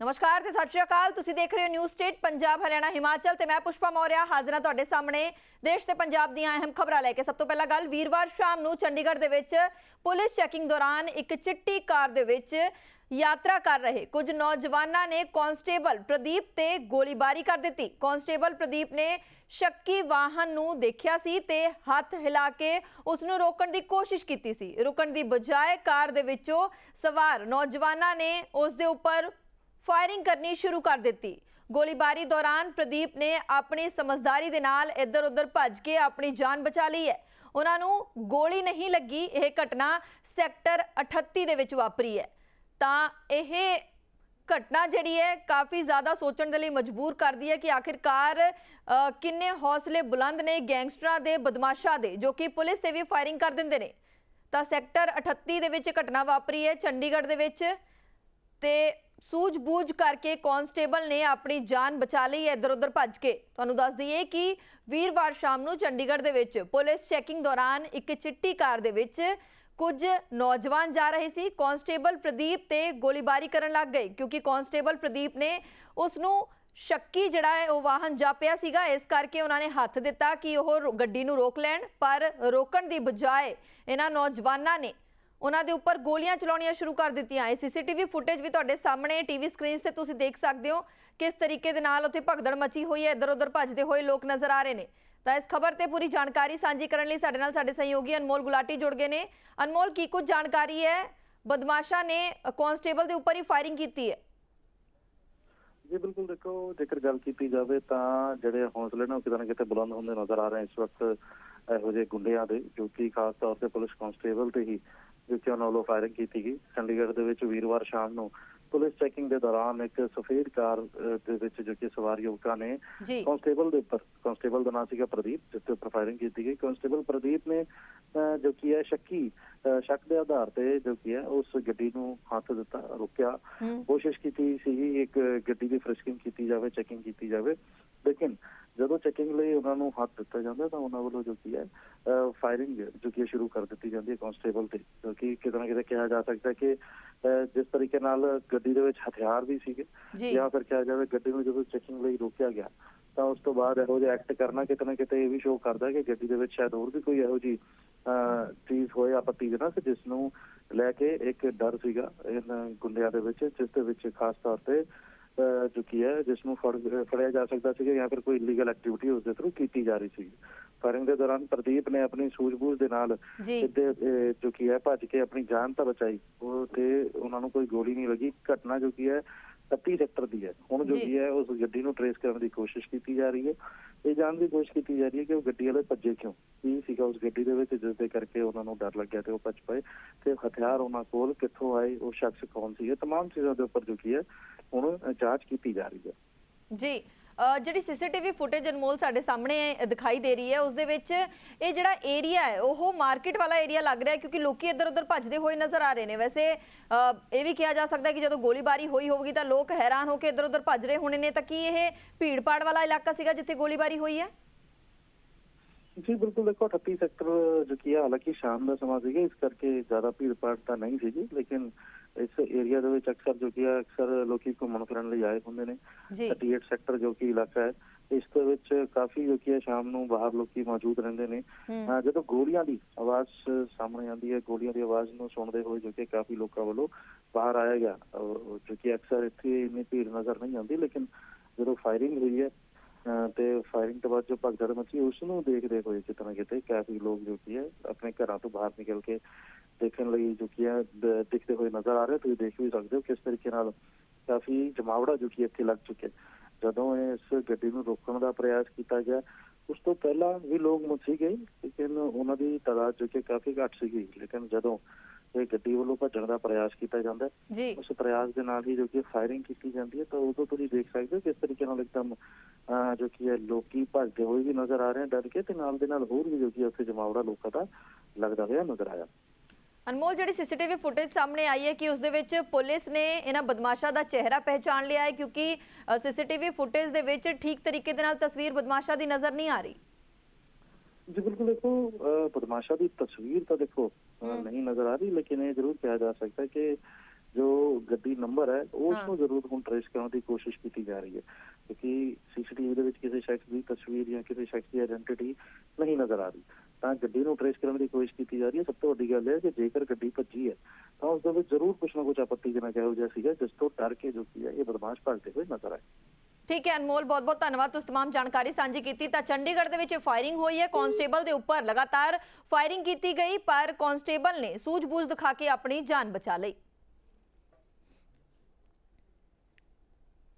ਨਮਸਕਾਰ ਤੇ ਸਤਿ ਸ਼੍ਰੀ ਅਕਾਲ। ਤੁਸੀਂ ਦੇਖ ਰਹੇ ਹੋ ਨਿਊਜ਼ ਸਟੇਟ ਪੰਜਾਬ, ਹਰਿਆਣਾ, ਹਿਮਾਚਲ ਤੇ ਮੈਂ ਪੁਸ਼ਪਾ ਮੌਰਿਆ ਹਾਜ਼ਰ ਤੁਹਾਡੇ ਸਾਹਮਣੇ। ਦੇਸ਼ ਤੇ ਪੰਜਾਬ ਦੀਆਂ ਅਹਿਮ ਖਬਰਾਂ ਲੈ ਕੇ ਸਭ ਤੋਂ ਪਹਿਲਾਂ ਗੱਲ ਵੀਰਵਾਰ ਸ਼ਾਮ ਨੂੰ ਚੰਡੀਗੜ੍ਹ ਦੇ ਵਿੱਚ ਪੁਲਿਸ ਚੈਕਿੰਗ ਦੌਰਾਨ ਇੱਕ ਚਿੱਟੀ ਕਾਰ ਦੇ ਵਿੱਚ ਯਾਤਰਾ ਕਰ ਰਹੇ ਕੁਝ ਨੌਜਵਾਨਾਂ ਨੇ ਕਾਂਸਟੇਬਲ ਪ੍ਰਦੀਪ ਤੇ ਗੋਲੀਬਾਰੀ ਕਰ ਦਿੱਤੀ। ਕਾਂਸਟੇਬਲ ਪ੍ਰਦੀਪ ਨੇ ਸ਼ੱਕੀ ਵਾਹਨ ਨੂੰ ਦੇਖਿਆ ਸੀ ਤੇ ਹੱਥ ਹਿਲਾ ਕੇ ਉਸ ਨੂੰ ਰੋਕਣ ਦੀ ਕੋਸ਼ਿਸ਼ ਕੀਤੀ ਸੀ। ਰੁਕਣ ਦੀ ਬਜਾਏ ਕਾਰ ਦੇ ਵਿੱਚੋਂ ਸਵਾਰ ਨੌਜਵਾਨਾਂ ਨੇ ਉਸ ਦੇ ਉੱਪਰ ਫਾਇਰਿੰਗ ਕਰਨੀ ਸ਼ੁਰੂ ਕਰ ਦਿੱਤੀ। ਗੋਲੀਬਾਰੀ ਦੌਰਾਨ ਪ੍ਰਦੀਪ ਨੇ ਆਪਣੀ ਸਮਝਦਾਰੀ ਦੇ ਨਾਲ ਇੱਧਰ-ਉੱਧਰ ਭੱਜ ਕੇ ਆਪਣੀ ਜਾਨ ਬਚਾ ਲਈ ਹੈ। ਉਹਨਾਂ ਨੂੰ ਗੋਲੀ ਨਹੀਂ ਲੱਗੀ, ਇਹ ਘਟਨਾ ਸੈਕਟਰ 38 ਦੇ ਵਿੱਚ ਵਾਪਰੀ ਹੈ। ਤਾਂ ਇਹ ਘਟਨਾ ਜਿਹੜੀ ਹੈ, ਕਾਫੀ ਜ਼ਿਆਦਾ ਸੋਚਣ ਦੇ ਲਈ ਮਜਬੂਰ ਕਰਦੀ ਹੈ ਕਿ ਆਖਿਰਕਾਰ ਕਿੰਨੇ ਹੌਸਲੇ ਬੁਲੰਦ ਨੇ ਗੈਂਗਸਟਰਾਂ ਦੇ ਬਦਮਾਸ਼ਾਂ ਦੇ, ਜੋ ਕਿ ਪੁਲਿਸ ਤੇ ਵੀ ਫਾਇਰਿੰਗ ਕਰ ਦਿੰਦੇ ਨੇ। ਤਾਂ ਸੈਕਟਰ 38 ਦੇ ਵਿੱਚ ਘਟਨਾ ਵਾਪਰੀ ਹੈ ਚੰਡੀਗੜ੍ਹ ਦੇ ਵਿੱਚ ਤੇ ਸੂਝ-ਬੂਝ ਕਰਕੇ ਕਾਂਸਟੇਬਲ ਨੇ ਆਪਣੀ ਜਾਨ ਬਚਾ ਲਈ ਹੈ ਇੱਧਰ-ਉੱਧਰ ਭੱਜ ਕੇ। ਤੁਹਾਨੂੰ ਦੱਸ ਦਈਏ ਕਿ ਵੀਰਵਾਰ ਸ਼ਾਮ ਨੂੰ ਚੰਡੀਗੜ੍ਹ ਦੇ ਵਿੱਚ ਪੁਲਿਸ ਚੈਕਿੰਗ ਦੌਰਾਨ ਇੱਕ ਚਿੱਟੀ ਕਾਰ ਦੇ ਵਿੱਚ ਕੁਝ ਨੌਜਵਾਨ ਜਾ ਰਹੇ ਸੀ। ਕਾਂਸਟੇਬਲ ਪ੍ਰਦੀਪ ਤੇ ਗੋਲੀਬਾਰੀ ਕਰਨ ਲੱਗ ਗਏ, ਕਿਉਂਕਿ ਕਾਂਸਟੇਬਲ ਪ੍ਰਦੀਪ ਨੇ ਉਸ ਨੂੰ ਸ਼ੱਕੀ ਜਿਹੜਾ ਹੈ, ਉਹ ਵਾਹਨ ਜਾਪਿਆ ਸੀਗਾ। ਇਸ ਕਰਕੇ ਉਹਨਾਂ ਨੇ ਹੱਥ ਦਿੱਤਾ ਕਿ ਉਹ ਰੋ- ਗੱਡੀ ਨੂੰ ਰੋਕ ਲੈਣ, ਪਰ ਰੋਕਣ ਦੀ ਬਜਾਏ ਇਹਨਾਂ ਨੌਜਵਾਨਾਂ ਨੇ ਉਹਨਾਂ ਦੇ ਉੱਪਰ ਗੋਲੀਆਂ ਚਲਾਉਣੀਆਂ ਸ਼ੁਰੂ ਕਰ ਦਿੱਤੀਆਂ। ਇਹ ਸੀਸੀਟੀਵੀ ਫੁਟੇਜ ਵੀ ਤੁਹਾਡੇ ਸਾਹਮਣੇ, ਟੀਵੀ ਸਕਰੀਨਸ ਤੇ ਤੁਸੀਂ ਦੇਖ ਸਕਦੇ ਹੋ ਕਿਸ ਤਰੀਕੇ ਦੇ ਨਾਲ ਉੱਥੇ ਭਗਦੜ ਮਚੀ ਹੋਈ ਹੈ ਇੱਧਰ ਉੱਧਰ ਭੱਜਦੇ ਹੋਏ ਲੋਕ ਨਜ਼ਰ ਆ ਰਹੇ ਨੇ। ਤਾਂ ਇਸ ਖਬਰ ਤੇ ਪੂਰੀ ਜਾਣਕਾਰੀ ਸਾਂਝੀ ਕਰਨ ਲਈ ਸਾਡੇ ਨਾਲ ਸਾਡੇ ਸਹਿਯੋਗੀ ਅਨਮੋਲ ਗੁਲਾਟੀ ਜੁੜ ਗਏ ਨੇ। ਅਨਮੋਲ, ਕੀ ਕੁਝ ਜਾਣਕਾਰੀ ਹੈ? ਬਦਮਾਸ਼ਾਂ ਨੇ ਕਾਂਸਟੇਬਲ ਦੇ ਉੱਪਰ ਹੀ ਫਾਇਰਿੰਗ ਕੀਤੀ ਹੈ। ਜੀ, ਬਿਲਕੁਲ ਦੇਖੋ, ਜੇਕਰ ਗੱਲ ਕੀਤੀ ਜਾਵੇ ਤਾਂ ਜਿਹੜੇ ਹੌਸਲੇ ਨੇ ਉਹ ਕਿਤੇ ਨਾ ਕਿਤੇ ਬੁਲੰਦ ਹੁੰਦੇ ਨਜ਼ਰ ਆ ਰਹੇ ਇਸ ਵਕਤ ਇਹੋ ਜਿਹੇ ਗੁੰਡਿਆਂ ਦੇ, ਜੋ ਕਿ ਖਾਸ ਤੌਰ ਤੇ ਪੁਲਿਸ ਕਾਂਸਟੇਬਲ ਤੇ ਹੀ ਉਹਨਾਂ ਵੱਲੋਂ ਫਾਇਰਿੰਗ ਕੀਤੀ ਗਈ। ਚੰਡੀਗੜ੍ਹ ਦੇ ਵਿੱਚ ਵੀਰਵਾਰ ਸ਼ਾਮ ਨੂੰ ਪੁਲਿਸ ਚੈਕਿੰਗ ਦੇ ਦੌਰਾਨ ਇੱਕ ਸਫੇਦ ਕਾਰ ਦੇ ਵਿੱਚ ਜੋ ਕਿ ਸਵਾਰ ਯੁਵਕਾਂ ਨੇ ਜੀ। ਕਾਂਸਟੇਬਲ ਦੇ ਉੱਪਰ ਕਾਂਸਟੇਬਲ ਦਾ ਨਾਮ ਸੀਗਾ ਪ੍ਰਦੀਪ ਜਿਸ ਤੇ ਉੱਪਰ ਫਾਇਰਿੰਗ ਕੀਤੀ ਗਈ। ਕਾਂਸਟੇਬਲ ਪ੍ਰਦੀਪ ਨੇ ਜੋ ਕੀ ਹੈ ਸ਼ੱਕੀ ਸ਼ੱਕ ਦੇ ਆਧਾਰ ਤੇ ਜੋ ਕੀ ਹੈ ਉਸ ਗੱਡੀ ਨੂੰ ਹੱਥ ਦਿੱਤਾ ਰੁਕਿਆ। ਕੋਸ਼ਿਸ਼ ਕੀਤੀ ਸੀ ਇੱਕ ਗੱਡੀ ਦੀ ਫ੍ਰਿਸਕਿੰਗ ਕੀਤੀ ਜਾਵੇ ਚੈਕਿੰਗ ਕੀਤੀ ਜਾਵੇ। ਲੇਕਿਨ ਜਦੋਂ ਚੈਕਿੰਗ ਲਈ ਉਹਨਾਂ ਨੂੰ ਹੱਥ ਦਿੱਤਾ ਜਾਂਦਾ ਤਾਂ ਉਹਨਾਂ ਵੱਲੋਂ ਜੋ ਕੀ ਹੈ ਫਾਇਰਿੰਗ ਜੋ ਕੀ ਸ਼ੁਰੂ ਕਰ ਦਿੱਤੀ ਜਾਂਦੀ ਹੈ ਕਾਂਸਟੇਬਲ ਤੇ ਜੋ ਕਿ ਕਿਤੇ ਨਾ ਕਿਤੇ ਕਿਹਾ ਜਾ ਸਕਦਾ ਕਿ ਜਿਸ ਤਰੀਕੇ ਨਾਲ ਗੱਡੀ ਦੇ ਵਿੱਚ ਹਥਿਆਰ ਵੀ ਸੀਗੇ ਜੀ। ਫਿਰ ਕਿਹਾ ਜਾਵੇ ਗੱਡੀ ਨੂੰ ਜਦੋਂ ਚੈਕਿੰਗ ਲਈ ਰੋਕਿਆ ਗਿਆ ਤਾਂ ਉਸ ਤੋਂ ਬਾਅਦ ਇਹੋ ਜਿਹਾ ਐਕਟ ਕਰਨਾ ਕਿਤੇ ਨਾ ਕਿਤੇ ਇਹ ਵੀ ਸ਼ੋਅ ਕਰਦਾ ਕਿ ਗੱਡੀ ਦੇ ਵਿੱਚ ਸ਼ਾਇਦ ਹੋਰ ਵੀ ਕੋਈ ਇਹੋ ਜੀ ਚੀਜ਼ ਹੋਏ ਆਪੱਤੀਜਨਕ ਜਿਸ ਨੂੰ ਲੈ ਕੇ ਇੱਕ ਡਰ ਸੀਗਾ ਇਹਨਾਂ ਗੁੰਡਿਆਂ ਦੇ ਵਿੱਚ ਜਿਸ ਦੇ ਵਿੱਚ ਖਾਸ ਤੌਰ ਤੇ ਅਹ, ਜੋ ਕੀ ਹੈ ਜਿਸ ਨੂੰ ਫੜ- ਫੜਿਆ ਜਾ ਸਕਦਾ ਸੀ ਜਾਂ ਫਿਰ ਕੋਈ ਇਲੀਗਲ ਐਕਟੀਵਿਟੀ ਉਸ ਦੇ ਥਰੂ ਕੀਤੀ ਜਾ ਰਹੀ ਸੀ ਫਾਇਰਿੰਗ ਦੇ ਦੌਰਾਨ ਪ੍ਰਦੀਪ ਨੇ ਆਪਣੀ ਸੂਝ-ਬੂਝ ਦੇ ਨਾਲ ਸਿੱਧੇ ਅਹ, ਜੋ ਕੀ ਹੈ ਭੱਜ ਕੇ ਆਪਣੀ ਜਾਨ ਤਾਂ ਬਚਾਈ। ਉਹ ਤੇ ਉਹਨਾਂ ਨੂੰ ਕੋਈ ਗੋਲੀ ਨਹੀਂ ਲੱਗੀ ਘਟਨਾ ਜੋ ਕੀ ਹੈ 31 ਸੈਕਟਰ ਦੀ ਹੈ ਹੁਣ ਜੋ ਜੀ। ਕੀ ਹੈ ਉਸ ਗੱਡੀ ਨੂੰ ਟਰੇਸ ਕਰਨ ਦੀ ਕੋਸ਼ਿਸ਼ ਕੀਤੀ ਜਾ ਰਹੀ ਹੈ ਇਹ ਜਾਣਨ ਦੀ ਕੋਸ਼ਿਸ਼ ਕੀਤੀ ਜਾ ਰਹੀ ਹੈ ਕਿ ਉਹ ਗੱਡੀ ਵਾਲੇ ਭੱਜੇ ਕਿਉਂ ਕੀ ਸੀਗਾ ਉਸ ਗੱਡੀ ਦੇ ਵਿੱਚ ਜਿਸ ਦੇ ਕਰਕੇ ਉਹਨਾਂ ਨੂੰ ਡਰ ਲੱਗਿਆ ਤੇ ਉਹ ਭੱਜ ਪਏ ਤੇ ਹਥਿਆਰ ਉਹਨਾਂ ਕੋਲ ਕਿੱਥੋਂ ਆਏ ਉਹ ਸ਼ਖਸ ਕੌਣ ਸੀ ਇਹ तमाम ਚੀਜ਼ਾਂ ਦੇ ਉੱਪਰ ਜੋ ਕੀ ਹੈ ਹੁਣ ਜਾਂਚ ਕੀਤੀ ਜਾ ਰਹੀ ਹੈ ਜੀ ਅ, ਜਿਹੜੀ ਸੀਸੀਟੀਵੀ ਫੁਟੇਜ ਅਨਮੋਲ ਸਾਡੇ ਸਾਹਮਣੇ ਦਿਖਾਈ ਦੇ ਰਹੀ ਹੈ, ਉਸ ਦੇ ਵਿੱਚ ਇਹ ਜਿਹੜਾ ਏਰੀਆ ਹੈ, ਉਹ ਮਾਰਕੀਟ ਵਾਲਾ ਏਰੀਆ ਲੱਗ ਰਿਹਾ ਹੈ, ਕਿਉਂਕਿ ਲੋਕੀ ਇੱਧਰ ਉੱਧਰ ਭੱਜਦੇ ਹੋਏ ਨਜ਼ਰ ਆ ਰਹੇ ਨੇ। ਵੈਸੇ ਇਹ ਵੀ ਕਿਹਾ ਜਾ ਸਕਦਾ ਕਿ ਜਦੋਂ ਗੋਲੀਬਾਰੀ ਹੋਈ ਹੋਵੇਗੀ ਤਾਂ ਲੋਕ ਹੈਰਾਨ ਹੋ ਕੇ ਇੱਧਰ ਉੱਧਰ ਭੱਜ ਰਹੇ ਹੋਣੇ ਨੇ। ਤਾਂ ਕੀ ਇਹ ਭੀੜਪਾੜ ਵਾਲਾ ਇਲਾਕਾ ਸੀਗਾ ਜਿੱਥੇ ਗੋਲੀਬਾਰੀ ਹੋਈ ਹੈ? ਜੀ ਬਿਲਕੁਲ ਦੇਖੋ 38 ਸੈਕਟਰ ਜੋ ਕੀ ਹੈ ਹਾਲਾਂਕਿ ਸ਼ਾਮ ਦਾ ਸਮਾਂ ਸੀਗਾ ਇਸ ਕਰਕੇ ਜ਼ਿਆਦਾ ਭੀੜ ਭਾੜ ਤਾਂ ਨਹੀਂ ਸੀਗੀ ਲੇਕਿਨ ਇਸ ਏਰੀਆ ਦੇ ਵਿੱਚ ਅਕਸਰ ਜੋ ਕੀ ਅਕਸਰ ਲੋਕੀ ਘੁੰਮਣ ਫਿਰਨ ਲਈ ਆਏ ਹੁੰਦੇ ਨੇ। ਜੀ। 38 ਸੈਕਟਰ ਜੋ ਕਿ ਇਲਾਕਾ ਹੈ ਇਸ ਦੇ ਵਿੱਚ ਕਾਫੀ ਜੋ ਕੀ ਸ਼ਾਮ ਨੂੰ ਬਾਹਰ ਲੋਕੀ ਮੌਜੂਦ ਰਹਿੰਦੇ ਨੇ। ਜਦੋਂ ਗੋਲੀਆਂ ਦੀ ਆਵਾਜ਼ ਸਾਹਮਣੇ ਆਉਂਦੀ ਹੈ ਗੋਲੀਆਂ ਦੀ ਆਵਾਜ਼ ਨੂੰ ਸੁਣਦੇ ਹੋਏ ਜੋ ਕਿ ਕਾਫੀ ਲੋਕਾਂ ਵੱਲੋਂ ਬਾਹਰ ਆਇਆ ਗਿਆ। ਜੋ ਕਿ ਅਕਸਰ ਇੱਥੇ ਇੰਨੀ ਭੀੜ ਨਜ਼ਰ ਨਹੀਂ ਆਉਂਦੀ ਲੇਕਿਨ ਜਦੋਂ ਫਾਇਰਿੰਗ ਹੋਈ ਹੈ ਤੇ ਫਾਇਰਿੰਗ ਤੋਂ ਬਾਅਦ ਜੋ ਭਗਦੜ ਮਚੀ ਉਸ ਨੂੰ ਦੇਖਦੇ ਹੋਏ ਕਿਤੇ ਨਾ ਕਿਤੇ ਕਾਫੀ ਲੋਕ ਜੋ ਕੀ ਹੈ, ਆਪਣੇ ਘਰਾਂ ਤੋਂ ਬਾਹਰ ਨਿਕਲ ਕੇ ਦੇਖਣ ਲਈ ਜੋ ਕੀ ਹੈ ਦਿਖਦੇ ਹੋਏ ਨਜ਼ਰ ਆ ਰਹੇ ਤੁਸੀਂ ਦੇਖ ਵੀ ਸਕਦੇ ਹੋ ਕਿਸ ਤਰੀਕੇ ਨਾਲ ਕਾਫੀ ਜਮਾਵੜਾ ਜੋ ਕਿ ਇੱਥੇ ਲੱਗ ਚੁੱਕਿਆ। ਜਦੋਂ ਇਸ ਗੱਡੀ ਨੂੰ ਰੋਕਣ ਦਾ ਪ੍ਰਯਾਸ ਕੀਤਾ ਗਿਆ, ਉਸ ਤੋਂ ਪਹਿਲਾਂ ਵੀ ਲੋਕ ਮੁੱਛੀ ਗਏ, ਲੇਕਿਨ ਉਹਨਾਂ ਦੀ ਤਾਦਾਦ ਜੋ ਕਿ ਕਾਫੀ ਘੱਟ ਸੀਗੀ। ਲੇਕਿਨ ਜਦੋਂ ਇਹ ਗੱਡੀ ਵੱਲੋਂ ਭੱਜਣ ਦਾ ਪ੍ਰਯਾਸ ਕੀਤਾ ਜਾਂਦਾ ਹੈ, ਉਸ ਪ੍ਰਯਾਸ ਦੇ ਨਾਲ ਹੀ ਜੋ ਕਿ ਫਾਇਰਿੰਗ ਕੀਤੀ ਜਾਂਦੀ ਹੈ ਤਾਂ ਉਦੋਂ ਤੁਸੀਂ ਦੇਖ ਸਕਦੇ ਹੋ ਕਿਸ ਤਰੀਕੇ ਨਾਲ ਇੱਕਦਮ ਜੋ ਕਿ ਹੈ ਲੋਕੀ ਭੱਜਦੇ ਹੋਏ ਵੀ ਨਜ਼ਰ ਆ ਰਹੇ ਹਨ ਡਰ ਕੇ ਤੇ ਨਾਲ ਦੇ ਨਾਲ ਹੋਰ ਵੀ ਜੋ ਕਿ ਉੱਥੇ ਜਮਾਵੜਾ ਲੋਕਾਂ ਦਾ ਲੱਗਦਾ ਹੋਇਆ ਨਜ਼ਰ ਆਇਆ। ਅਨਮੋਲ ਜਿਹੜੀ ਸੀਸੀਟੀਵੀ ਫੁਟੇਜ ਸਾਹਮਣੇ ਆਈ ਹੈ ਕਿ ਉਸ ਦੇ ਵਿੱਚ ਪੁਲਿਸ ਨੇ ਇਹਨਾਂ ਬਦਮਾਸ਼ਾਂ ਦਾ ਚਿਹਰਾ ਪਹਿਚਾਨ ਲਿਆ ਹੈ ਕਿਉਂਕਿ ਸੀਸੀਟੀਵੀ ਫੁਟੇਜ ਦੇ ਵਿੱਚ ਠੀਕ ਤਰੀਕੇ ਦੇ ਨਾਲ ਤਸਵੀਰ ਬਦਮਾਸ਼ਾਂ ਦੀ ਨਜ਼ਰ ਨਹੀਂ ਆ ਰਹੀ। ਜੀ ਬਿਲਕੁਲ ਦੇਖੋ ਅਹ, ਬਦਮਾਸ਼ਾ ਦੀ ਤਸਵੀਰ ਤਾਂ ਦੇਖੋ ਅਹ, ਹਮ। ਨਹੀਂ ਨਜ਼ਰ ਆ ਰਹੀ ਲੇਕਿਨ ਇਹ ਜ਼ਰੂਰ ਕਿਹਾ ਜਾ ਸਕਦਾ ਹੈ ਕਿ ਜੋ ਗੱਡੀ ਨੰਬਰ ਹੈ ਉਸ ਨੂੰ ਜ਼ਰੂਰ ਹੁਣ ਟ੍ਰੇਸ ਕਰਨ ਦੀ ਕੋਸ਼ਿਸ਼ ਕੀਤੀ ਜਾ ਰਹੀ ਹੈ। ਕਿਉਂਕਿ ਸੀਸੀਟੀਵੀ ਦੇ ਵਿੱਚ ਕਿਸੇ ਸ਼ਖਸ ਦੀ ਤਸਵੀਰ ਜਾਂ ਕਿਸੇ ਸ਼ਖਸ ਦੀ ਆਇਡੈਂਟੀਟੀ ਨਹੀਂ ਨਜ਼ਰ ਆ ਰਹੀ। ਤਾਂ ਗੱਡੀ ਨੂੰ ਟ੍ਰੇਸ ਕਰਨ ਦੀ ਕੋਸ਼ਿਸ਼ ਕੀਤੀ ਜਾ ਰਹੀ ਹੈ। ਸਭ ਤੋਂ ਵੱਡੀ ਗੱਲ ਇਹ ਹੈ ਕਿ ਜੇਕਰ ਗੱਡੀ ਭੱਜੀ ਹੈ ਤਾਂ ਉਸ ਦੇ ਵਿੱਚ ਜ਼ਰੂਰ ਕੁਝ ਨਾ ਕੁਝ ਆਪੱਤੀਜਨਕ ਇਹੋ ਜਿਹਾ ਸੀਗਾ ਜਿਸ ਤੋਂ ਡਰ ਕੇ ਜੋ ਕੀ ਹੈ ਇਹ ਬਦਮਾਸ਼ ਭੱਜਦੇ ਹੋਏ ਨਜ਼ਰ ਆਏ। ਠੀਕ ਹੈ ਅਨਮੋਲ ਬਹੁਤ ਬਹੁਤ ਧੰਨਵਾਦ ਤੁਸੀਂ तमाम ਜਾਣਕਾਰੀ ਸਾਂਝੀ ਕੀਤੀ ਤਾਂ ਚੰਡੀਗੜ੍ਹ ਦੇ ਵਿੱਚ ਫਾਇਰਿੰਗ ਹੋਈ ਹੈ ਕਾਂਸਟੇਬਲ ਦੇ ਉੱਪਰ ਲਗਾਤਾਰ ਫਾਇਰਿੰਗ ਕੀਤੀ ਗਈ ਪਰ ਕਾਂਸਟੇਬਲ ਨੇ ਸੂਝ-ਬੂਝ ਦਿਖਾ ਕੇ ਆਪਣੀ ਜਾਨ ਬਚਾ ਲਈ